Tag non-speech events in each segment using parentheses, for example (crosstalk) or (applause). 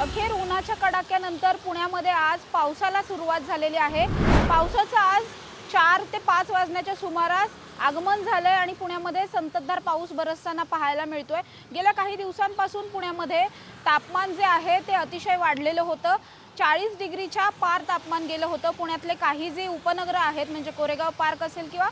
अखेर उन्हाच्या कडाक्यानंतर पुण्यामध्ये आज पावसाला सुरुवात झालेली आहे. पावसाचं आज चार ते पाच वाजण्याच्या सुमारास आगमन झालंय आणि पुण्यामध्ये संततधार पाऊस बरसताना पाहायला मिळतोय. गेल्या काही दिवसांपासून पुण्यामध्ये तापमान जे आहे ते अतिशय वाढलेलं होतं. चाळीस डिग्रीच्या पार तापमान गेलं होतं. पुण्यातले काही जे उपनगर आहेत म्हणजे कोरेगाव पार्क असेल किंवा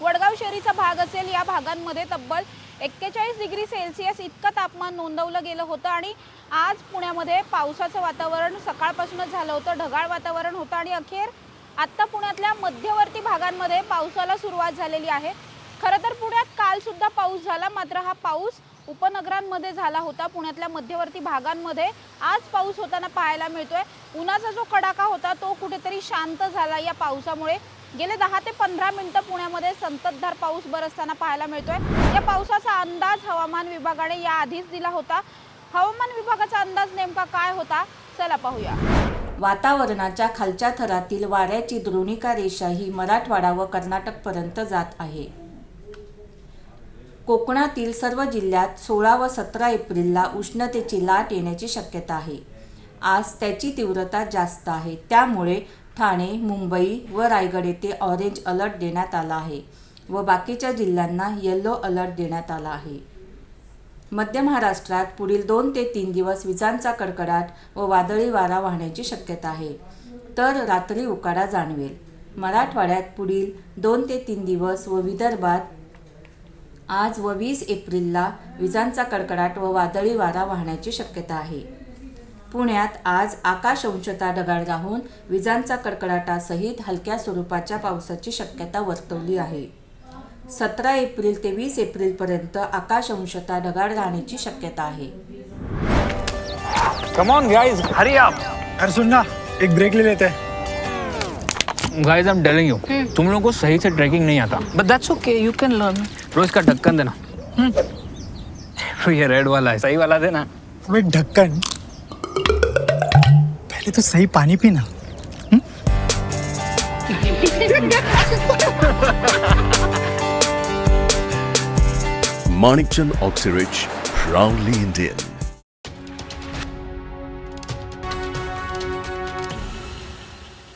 वडगाव शहरीचा भाग असेल या भागांमध्ये तब्बल एक्केचाळीस डिग्री सेल्सिअस इतकं तापमान नोंदवलं गेलं होतं आणि आज पुण्यामध्ये पावसाचं वातावरण सकाळपासूनच झालं होतं ढगाळ वातावरण होतं आणि अखेर आत्ता पुण्यातल्या मध्यवर्ती भागांमध्ये पावसाला सुरुवात झालेली आहे. खरं तर पुण्यात कालसुद्धा पाऊस झाला मात्र हा पाऊस उपनगरांमध्ये झाला होता. पुण्यातल्या मध्यवर्ती भागांमध्ये आज पाऊस होताना पाहायला मिळतोय. उन्हाचा जो कडाका होता तो कुठेतरी शांत झाला या पावसामुळे. गेले दहा ते पंधरा मिनिटं पुण्यामध्ये संततधार पाऊस बरसताना पाहायला मिळतोय. या पावसाचा अंदाज हवामान विभागाने याआधीच दिला होता. हवामान विभागाचा अंदाज नेमका काय होता? चला पाहूया. वातावरणाच्या खालच्या थरातील वाऱ्याची द्रोणिका रेषा ही मराठवाडा व कर्नाटकपर्यंत जात आहे. कोकणातील सर्व जिल्ह्यात सोळा व सतरा एप्रिलला उष्णतेची लाट येण्याची शक्यता आहे. आज त्याची तीव्रता जास्त आहे. त्यामुळे ठाणे मुंबई व रायगड येथे ऑरेंज अलर्ट देण्यात आला आहे व बाकीच्या जिल्ह्यांना येलो अलर्ट देण्यात आला आहे. मध्य महाराष्ट्रात पुढील दोन ते तीन दिवस विजांचा कडकडाट व वादळी वारा वाहण्याची शक्यता आहे. तर रात्री उकाडा जाणवेल. मराठवाड्यात पुढील दोन ते तीन दिवस व विदर्भात आज व वीस एप्रिलला विजांचा कडकडाट व वादळी वारा वाहण्याची शक्यता आहे. पुण्यात आज आकाश अंशतः ढगाळ राहून विजांचा कडकडाटासहित हलक्या स्वरूपाच्या पावसाची शक्यता वर्तवली आहे. सतरा एप्रिल ते वीस एप्रिलपर्यंत आकाश अंशतः ढगाळ राहण्याची शक्यता आहे. Come on guys hurry up अरे सुन ना एक ब्रेक ले लेते. हैं guys I am telling you तुम लोगों को सही से ट्रैकिंग नहीं आता. But that's okay, you can learn. रोज का ढक्कन देना. (laughs) ये रेड वाला है सही वाला देना. ढक्कन पहले तो सही पानी पीना Manikchand Oxyrich, proudly Indian.